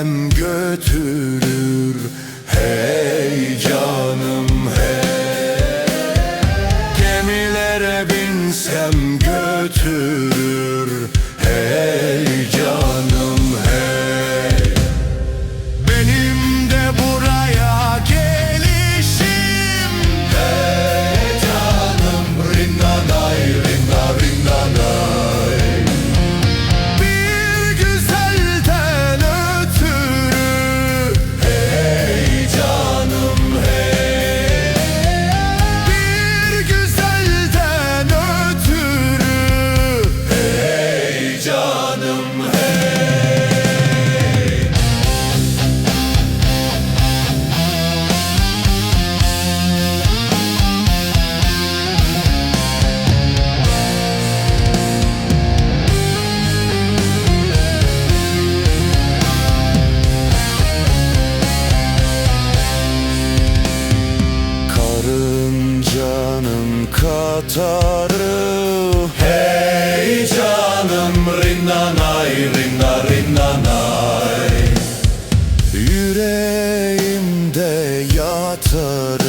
Gitsem götürür heyecan. ruh Hey canım rinnanay rinna rinnanay Yüreğimde yatar